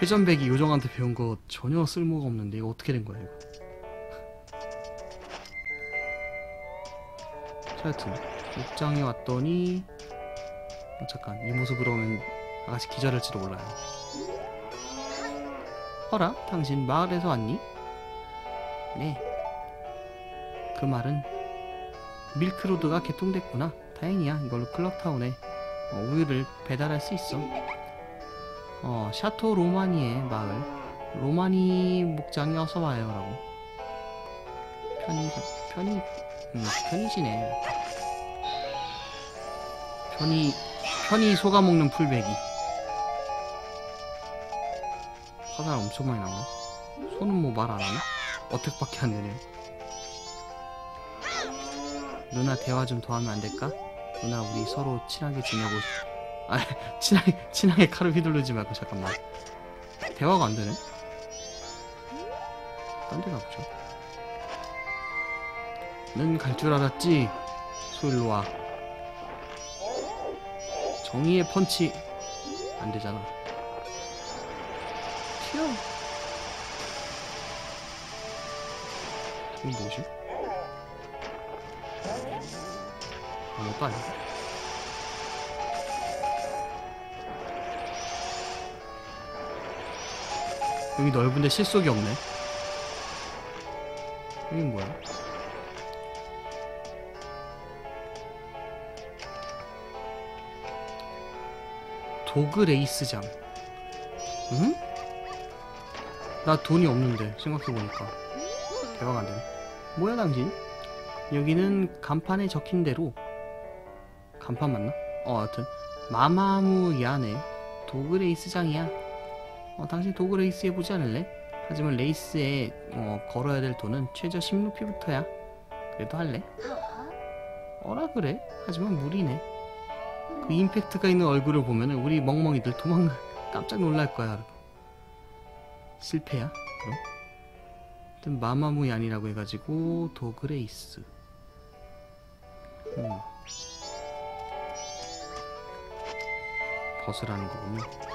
회전배기 요정한테 배운 거 전혀 쓸모가 없는데 이거 어떻게 된 거야 이거? 자 하여튼 목장에 왔더니 어, 잠깐 이 모습으로 오면 아가씨 기절할지도 몰라요. 어라? 당신 마을에서 왔니? 네그 말은 밀크로드가 개통됐구나. 다행이야. 이걸로 클럭타운에 어, 우유를 배달할 수 있어 어, 샤토 로마니의 마을. 로마니 목장에 어서 와요 라고. 편히 편히 음, 편히지네. 편히 편히 속아 먹는 풀베기 화살 엄청 많이 나오네. 손은 뭐 말 안 하나? 어택밖에 안 되네. 누나 대화 좀 더 하면 안 될까? 누나 우리 서로 친하게 지내고 싶- 아 친하게 친하게 칼을 휘두르지 말고 잠깐만. 대화가 안 되네? 딴 데 가보자 는갈 줄 알았지? 소일로 와. 정의의 펀치. 안 되잖아. 튀어. 이거 뭐지? 아무것도 아니야 여기 넓은데 실속이 없네 여긴 뭐야? 도그 레이스장 응? 나 돈이 없는데 생각해보니까 대화가 안되네 뭐야 당신? 여기는 간판에 적힌 대로 간판 맞나? 어 하여튼 마마무 야네 도그 레이스장이야 어 당신 도그 레이스 해보지 않을래? 하지만 레이스에 어, 걸어야 될 돈은 최저 10루피부터야 그래도 할래? 어라 그래? 하지만 무리네 그 임팩트가 있는 얼굴을 보면은 우리 멍멍이들 도망 깜짝 놀랄 거야 실패야? 그럼? 하여튼 마마무 야니라고 해가지고 도그 레이스 음. 벗으라는 거군요.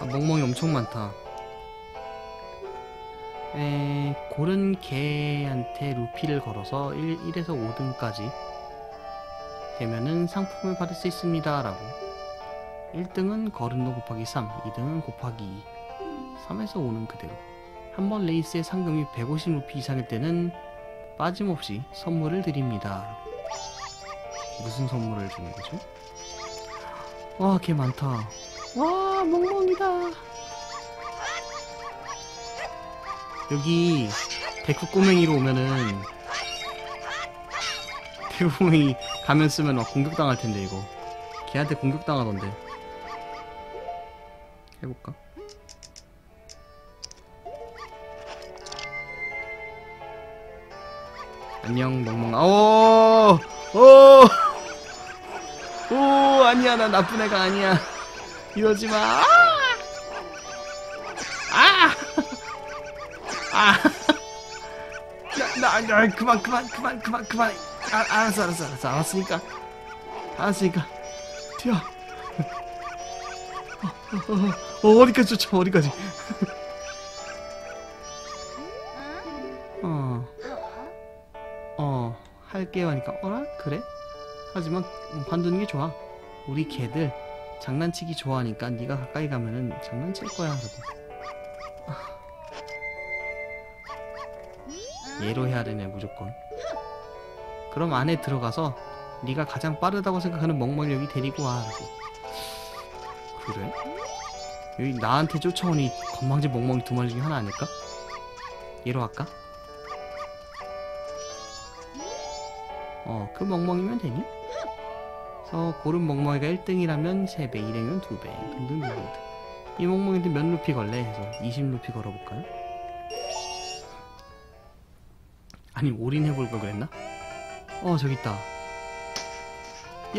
아, 멍멍이 엄청 많다. 에, 고른 개한테 루피를 걸어서 1, 1에서 5등까지 되면은 상품을 받을 수 있습니다. 라고. 1등은 거른 도 곱하기 3, 2등은 곱하기 2, 3에서 5는 그대로. 한 번 레이스의 상금이 150루피 이상일 때는 빠짐없이 선물을 드립니다. 무슨 선물을 주는 거죠? 와, 개 많다. 와, 멍멍이다. 여기 데크 꼬맹이로 오면은 데크 꼬맹이 가면 쓰면 막 공격당할 텐데 이거. 걔한테 공격당하던데. 해볼까? 안녕 멍멍아. 오! 오! 오 아니야 나 나쁜 애가 아니야 이러지 마. 아! 아! 아! 나, 나, 나, 그만, 그만, 그만, 그만, 그만. 아, 알았어, 알았어, 알았어, 알았으니까. 알았으니까. 튀어. 어, 어, 어, 어디까지 쫓아, 어디까지. 어, 어, 할게요 하니까, 어라? 그래? 하지만 음, 관두는 게 좋아. 우리 개들 장난치기 좋아하니까 네가 가까이 가면은 장난칠 거야. 라고. 얘로 해야 되네 무조건. 그럼 안에 들어가서 네가 가장 빠르다고 생각하는 멍멍이 여기 데리고 와. 라고. 그래? 여기 나한테 쫓아오니 건방진 멍멍이 두 마리 중에 하나 아닐까? 얘로 할까? 어, 그 멍멍이면 되니? 그래서 고른 멍멍이가 1등이라면 3배, 2등이면 2배, 등등등등. 이 멍멍이들 몇 루피 걸래? 해서 20루피 걸어볼까요? 아니, 올인해볼 걸 그랬나? 어, 저기 있다.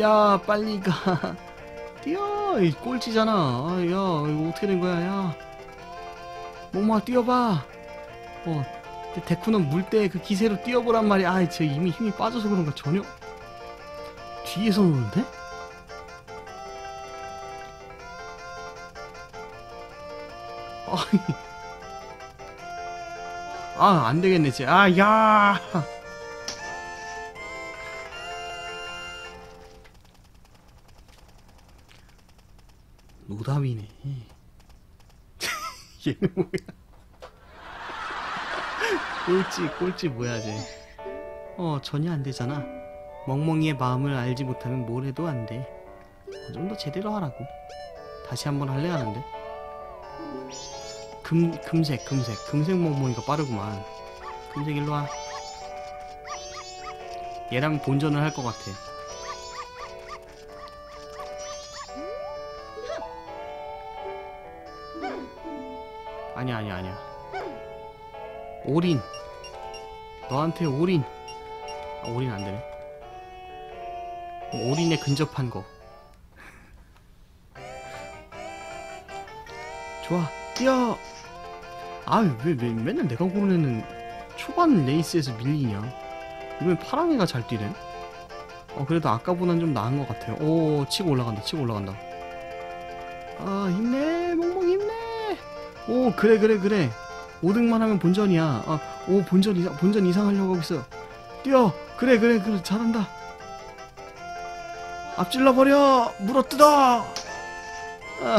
야, 빨리 가. 뛰어! 이 꼴찌잖아. 아, 야, 이거 어떻게 된 거야, 야. 멍멍아, 뛰어봐. 어, 데쿠는 물때 그 기세로 뛰어보란 말이야. 아, 저 이미 힘이 빠져서 그런가 전혀. 뒤에서 오는데? 아, 안 되겠네, 진짜. 아, 야! 노답이네. 얘는 뭐야? 꼴찌, 꼴찌 뭐야, 쟤. 어, 전혀 안 되잖아. 멍멍이의 마음을 알지 못하면 뭘 해도 안 돼. 좀 더 제대로 하라고. 다시 한번 할래 하는데. 금, 금색, 금색. 금색 멍멍이가 빠르구만. 금색 일로 와. 얘랑 본전을 할 것 같아. 아니야, 아니야, 아니야. 올인. 너한테 올인. 아, 올인 안 되네. 올인에 근접한 거. 좋아, 뛰어! 아, 왜, 왜 맨날 내가 고른 애는 초반 레이스에서 밀리냐? 이번엔 파랑이가 잘 뛰네? 어, 그래도 아까보단 좀 나은 것 같아요. 오, 치고 올라간다, 치고 올라간다. 아, 힘내, 멍멍 힘내! 오, 그래, 그래, 그래. 5등만 하면 본전이야. 아, 오, 본전 이상, 본전 이상 하려고 하고 있어. 뛰어! 그래, 그래, 그래, 잘한다. 앞질러 버려! 물어뜯어! 아.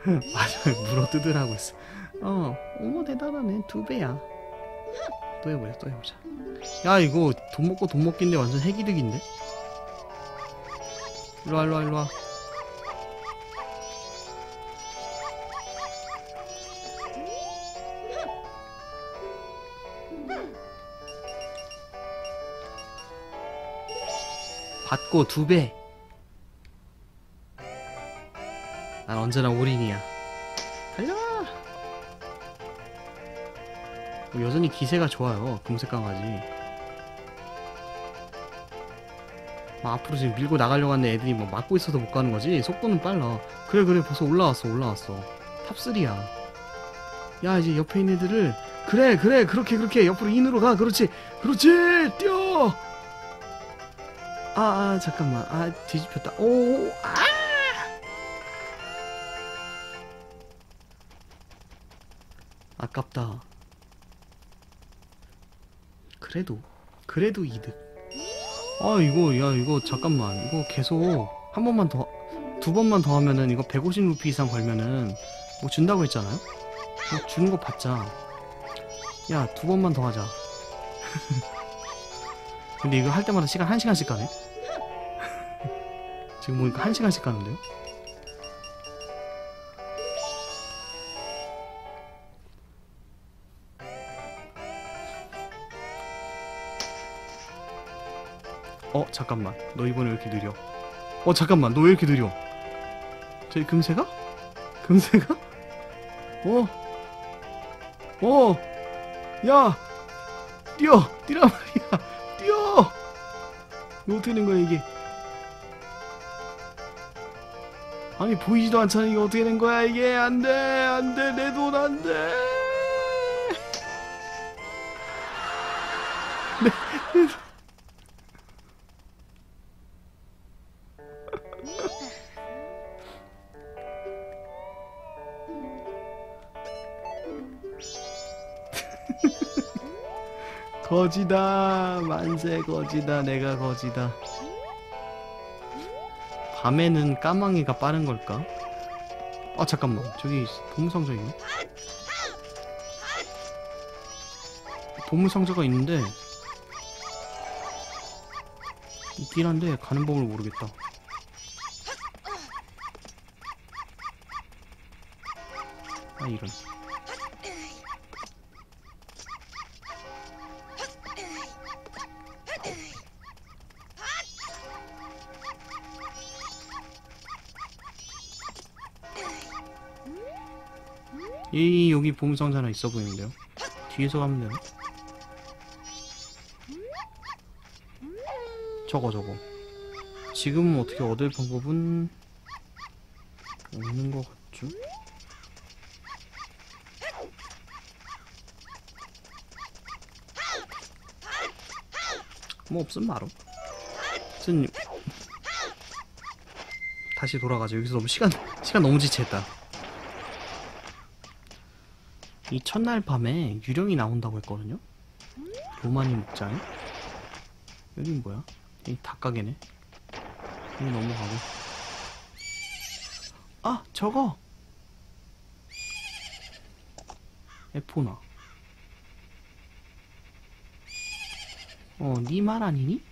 마지막에 물어뜯으라고 했어. 어, 어머 대단하네. 두 배야. 또 해보자, 또 해보자. 야, 이거 돈 먹고 돈 먹기인데 완전 핵이득인데? 일로와, 일로와, 일로와. 받고 두 배. 난 언제나 올인이야. 달려! 뭐 여전히 기세가 좋아요. 금색 강아지. 막 앞으로 지금 밀고 나가려고 하는 애들이 뭐 막고 있어도 못 가는 거지. 속도는 빨라. 그래 그래 벌써 올라왔어 올라왔어. 탑3야. 야 이제 옆에 있는 애들을 그래 그래 그렇게 그렇게 옆으로 인으로 가 그렇지 그렇지 뛰어 아, 아 잠깐만 아 뒤집혔다 오 아 아깝다. 그래도 그래도 이득. 아 이거 야 이거 잠깐만 이거 계속 한 번만 더 두 번만 더 하면은 이거 150 루피 이상 걸면은 뭐 준다고 했잖아요. 뭐 주는 거 받자. 야 두 번만 더 하자. 근데 이거 할 때마다 시간 한 시간씩 가네. 지금 보니까 한 시간씩 가는데요. 어 잠깐만 너 이번에 왜 이렇게 느려 어 잠깐만 너 왜 이렇게 느려 저기 금세가? 금세가? 어? 어? 야! 뛰어! 뛰란 말이야! 어떻게 된 거야 이게. 아니 보이지도 않잖아 이게 어떻게 된 거야 이게. 안돼 안돼 내 돈 안돼 거지다. 만세 거지다. 내가 거지다. 밤에는 까망이가 빠른 걸까? 아 잠깐만. 저기 보물상자 있네 보물상자가 있는데 있긴 한데 가는 법을 모르겠다. 아 이런 이 여기 보물상자 하나 있어 보이는데요 뒤에서 가면 되나? 저거 저거 지금 어떻게 얻을 방법은 없는 것 같죠? 뭐 없음 말어 하여튼 다시 돌아가자. 여기서 너무 시간 시간 너무 지체했다. 이 첫날 밤에 유령이 나온다고 했거든요. 로마니 목장에. 여긴 뭐야? 이 닭가게네. 여기 넘어가고. 아 저거. 에포나. 어, 니 말 아니니?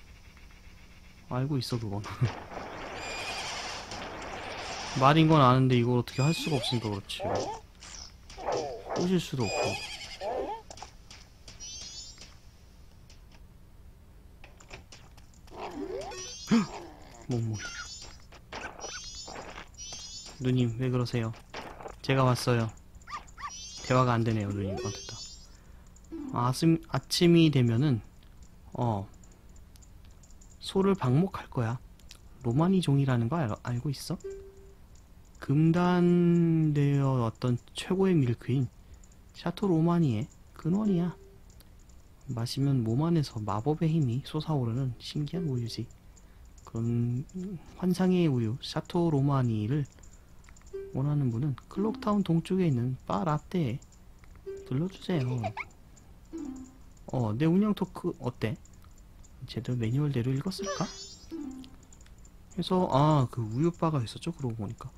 알고 있어, 그건. 말인 건 아는데 이걸 어떻게 할 수가 없으니까 그렇지. 꼬실 수도 없고. 몽몽. 누님, 왜 그러세요? 제가 왔어요. 대화가 안 되네요, 누님. 어, 됐다. 아, 아침, 아침이 되면은, 어, 소를 방목할 거야. 로마니 종이라는 거 알, 알고 있어? 금단되어 어떤 최고의 밀크인 샤토 로마니의 근원이야. 마시면 몸 안에서 마법의 힘이 솟아오르는 신기한 우유지. 그런 환상의 우유 샤토 로마니를 원하는 분은 클록타운 동쪽에 있는 바 라떼에 들러주세요. 어, 내 운영 토크 어때? 제대로 매뉴얼대로 읽었을까? 그래서 아 그 우유바가 있었죠 그러고 보니까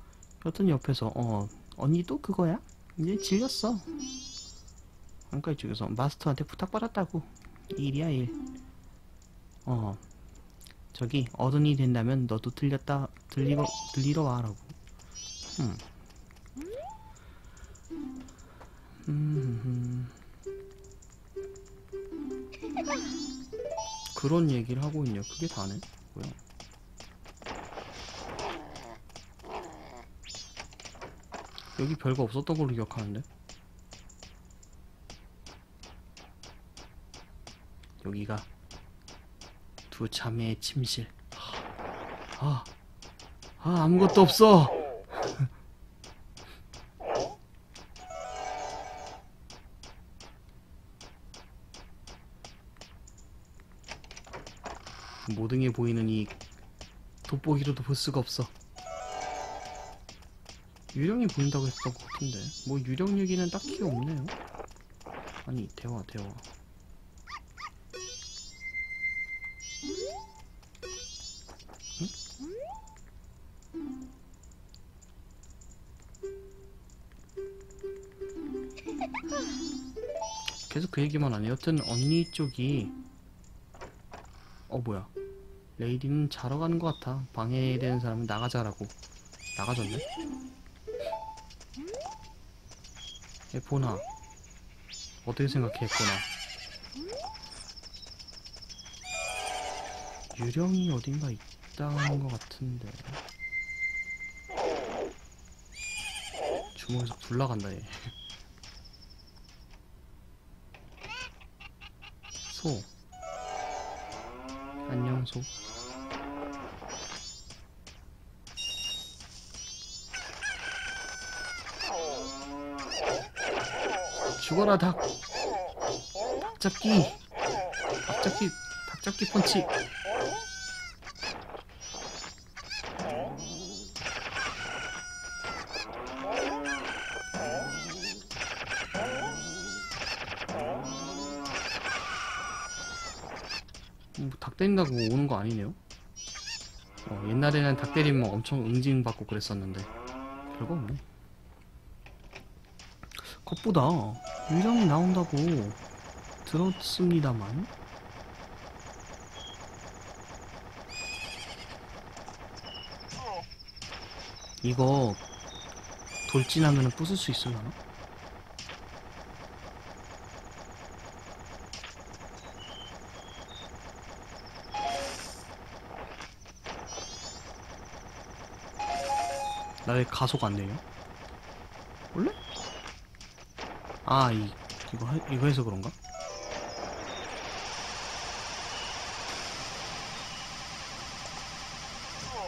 여튼 옆에서 어 언니 또 그거야? 이제 질렸어 안까 이쪽에서 마스터한테 부탁받았다고. 일이야 일 어 저기 어른이 된다면 너도 들렸다 들리러 들리러 와라고. 음. 음, 그런 얘기를 하고 있냐? 그게 다네? 뭐야? 여기 별거 없었던 걸로 기억하는데 여기가 두 자매의 침실. 아, 아 아무것도 없어. 모등해 보이는 이 돋보기로도 볼 수가 없어. 유령이 보인다고 했던 것 같은데. 뭐 유령 얘기는 딱히 없네요. 아니 대화 대화 그 얘기만 하네. 여튼 언니 쪽이 어 뭐야. 레이디는 자러 가는 것 같아. 방해되는 사람은 나가자라고. 나가졌네. 에포나. 어떻게 생각해 에포나. 유령이 어딘가 있다는 것 같은데. 주먹에서 불 나간다 얘 소. 안녕 소. 죽어라 닭. 닭잡기. 닭잡기. 닭잡기 펀치. 뭐, 닭 때린다고 오는 거 아니네요? 어, 옛날에는 닭 때리면 엄청 응징받고 그랬었는데 별거 없네 겉보다 유령이 나온다고 들었습니다만 이거 돌진하면 부술 수 있을라나? 나 왜 가속 안 되냐? 원래? 아, 이, 이거, 해- 이거 해서 그런가?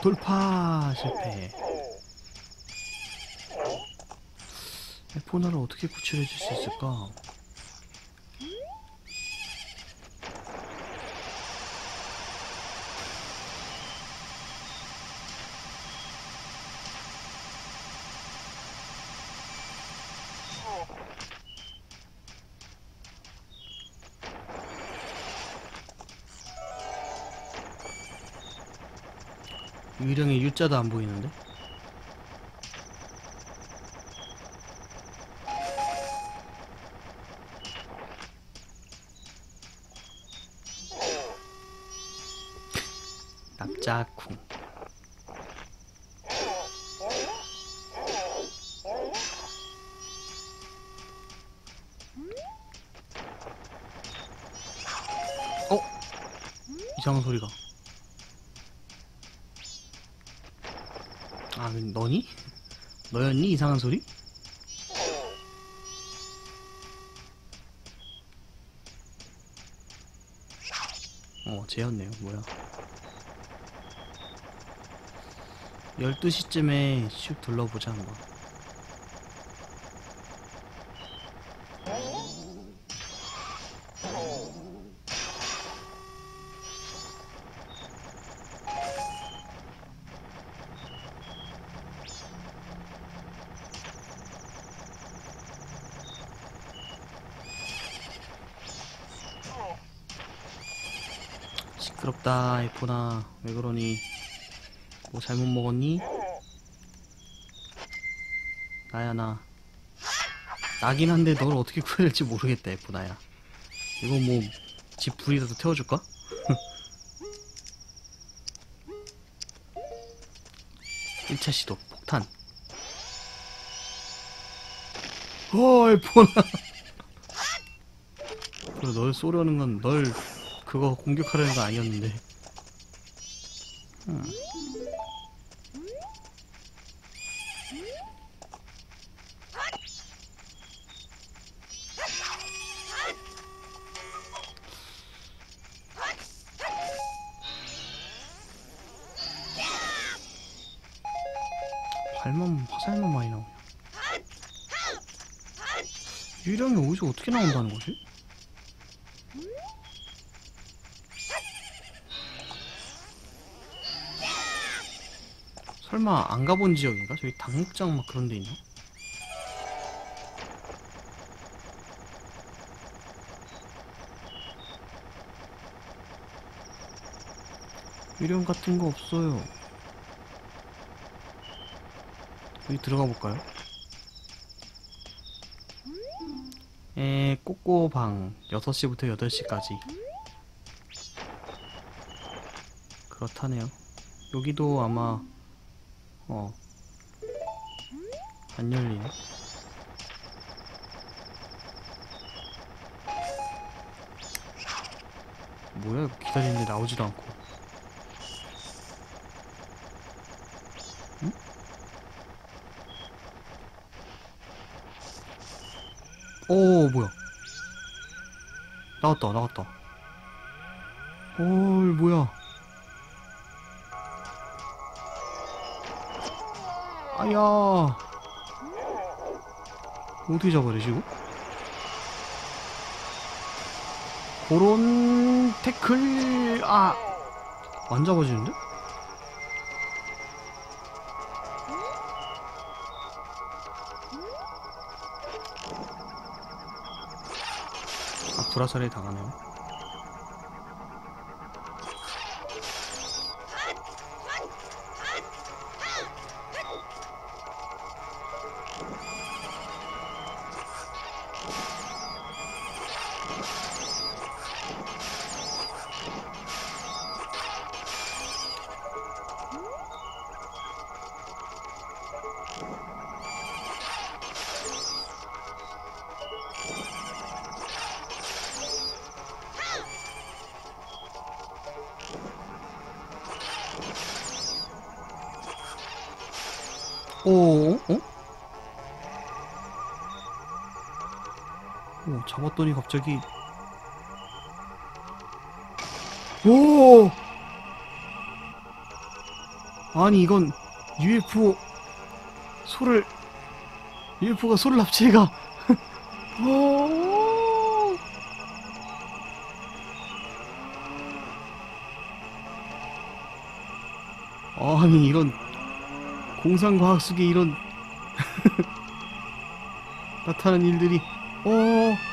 돌파 실패. 에포나를 어떻게 구출해 줄 수 있을까? 유령의 U자도 안 보이는데? 아, 너니? 너였니? 이상한 소리? 어, 쟤였네요. 뭐야. 12시쯤에 슉 둘러보자, 한번. 에포나. 왜 그러니? 뭐 잘못 먹었니? 나야, 나. 나긴 한데 널 어떻게 구해야 될지 모르겠다, 에포나야. 이거 뭐, 집 불이라도 태워줄까? 일차 시도, 폭탄. 어, 에포나. 그래, 널 쏘려는 건 널 그거 공격하려는 거 아니었는데. 음. 발만 화살만 많이 나오냐? 유령이 어디서 어떻게 나온다는 거지? 설마 안 가본 지역인가? 저기 당목장 막 그런 데 있나? 유령 같은 거 없어요. 여기 들어가 볼까요? 에, 꼬꼬방 6시부터 8시까지 그렇다네요. 여기도 아마 어. 안 열리네. 뭐야, 기다리는데 나오지도 않고. 응? 오, 뭐야. 나왔다, 나왔다. 오, 뭐야. 아야 어떻게 잡아야 되지 이거? 그런 태클 아 안 잡아지는데? 아 불화살에 당하네요 오, 잡았더니 갑자기 오! 아니 이건 UFO 소를 UFO가 소를 납치해가 오! 아니 이런 공상과학 속에 이런 나타나는 일들이 어,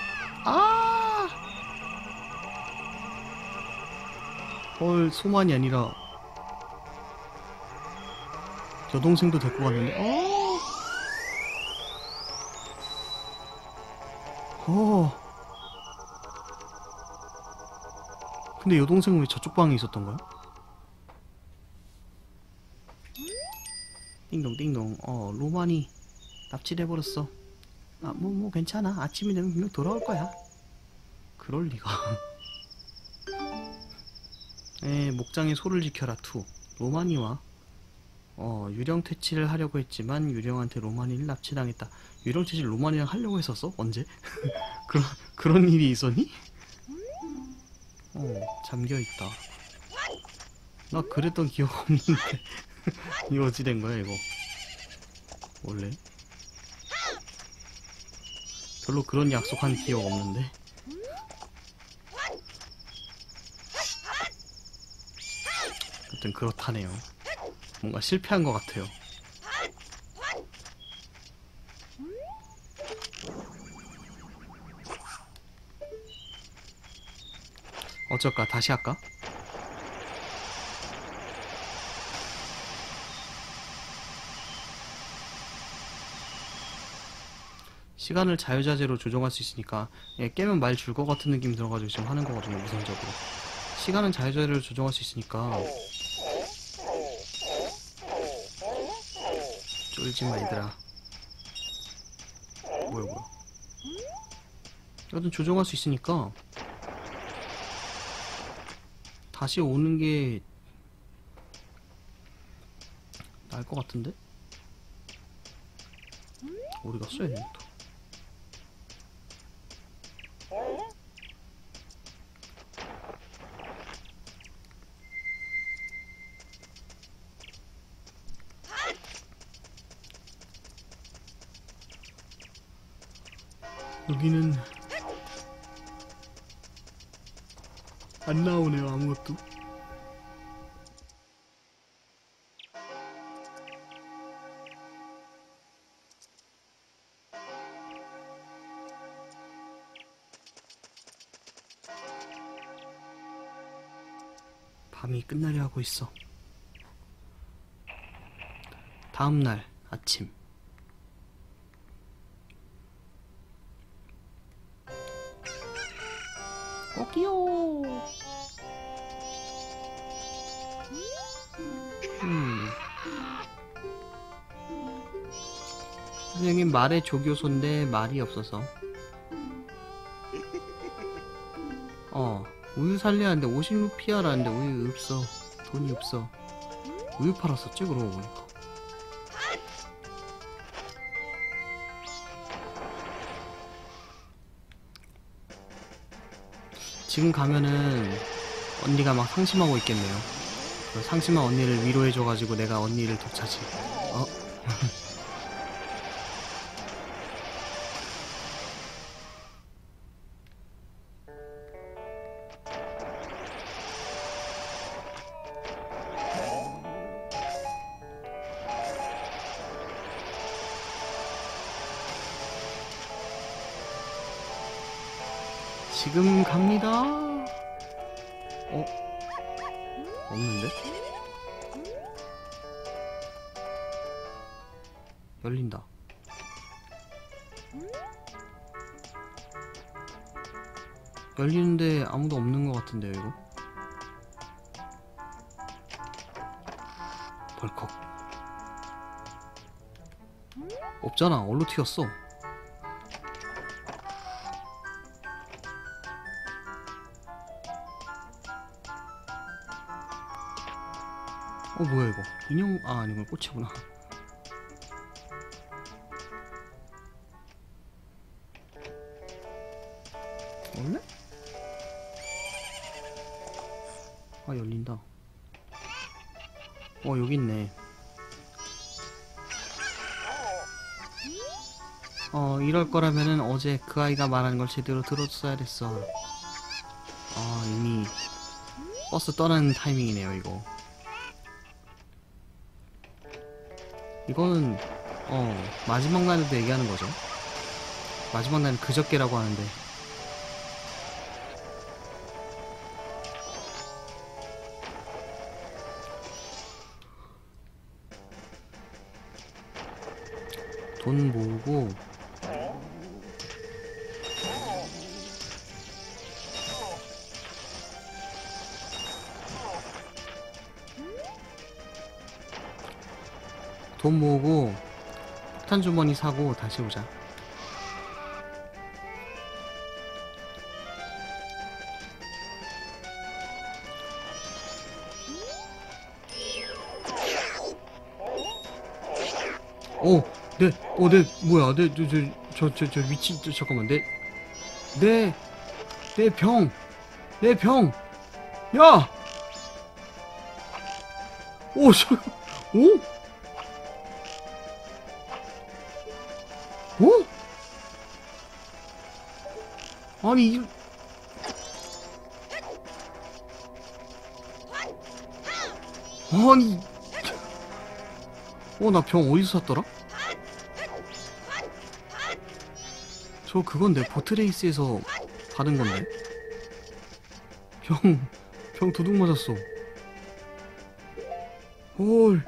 헐 소만이 아니라 여동생도 데리고 갔는데 어. 어. 근데 여동생은 왜 저쪽 방에 있었던 거야? 띵동 띵동 어 로만이 납치돼 버렸어 아뭐뭐 괜찮아 아침이 되면 분명 돌아올 거야 그럴 리가 에 목장의 소를 지켜라 투. 로마니와 어 유령 퇴치를 하려고 했지만 유령한테 로마니를 납치당했다. 유령 퇴치를 로마니랑 하려고 했었어? 언제? 그런 그런 일이 있었니? 어 잠겨 있다. 나 그랬던 기억 없는데. 이거 어찌 된 거야 이거? 원래? 별로 그런 약속한 기억 없는데 하여튼 그렇다네요. 뭔가 실패한 것 같아요. 어쩔까? 다시 할까? 시간을 자유자재로 조정할 수 있으니까 예, 깨면 말 줄 것 같은 느낌 들어가지고 지금 하는 거거든요 우선적으로. 시간은 자유자재로 조정할 수 있으니까 쫄지마 얘들아 뭐야 뭐야. 여튼 조정할 수 있으니까. 다시 오는 게 나을 것 같은데? 어디 갔어 얘 안 나오네요 아무것도. 밤이 끝나려 하고 있어. 다음날 아침 말의 조교소인데 말이 없어서. 어 우유 살려야 하는데 50루피아라는데 우유 없어. 돈이 없어. 우유 팔았었지 그러고 보니까. 지금 가면은 언니가 막 상심하고 있겠네요. 그 상심한 언니를 위로해줘가지고 내가 언니를 독차지 어? 열리는데 아무도 없는 것 같은데요, 이거? 벌컥. 없잖아. 얼로 튀었어. 어 뭐야 이거 인형 아 아니고 꽃이구나 거라면은 어제 그 아이가 말하는 걸 제대로 들었어야 됐어. 아 이미 버스 떠나는 타이밍이네요 이거. 이거는 어 마지막 날에도 얘기하는 거죠. 마지막 날은 그저께라고 하는데. 돈 모으고 돈 모으고 폭탄 주머니 사고 다시 오자. 오, 네, 어, 네, 뭐야, 네, 저, 저, 저, 저, 저 위치, 저, 잠깐만, 네, 네, 내 병, 내 병, 야, 오, 저, 오, 오, 아니, 이, 아니, 어, 나 병 어디서 샀더라? 저 그건데 보트레이스에서 받은 건데. 병, 병 도둑 맞았어. 헐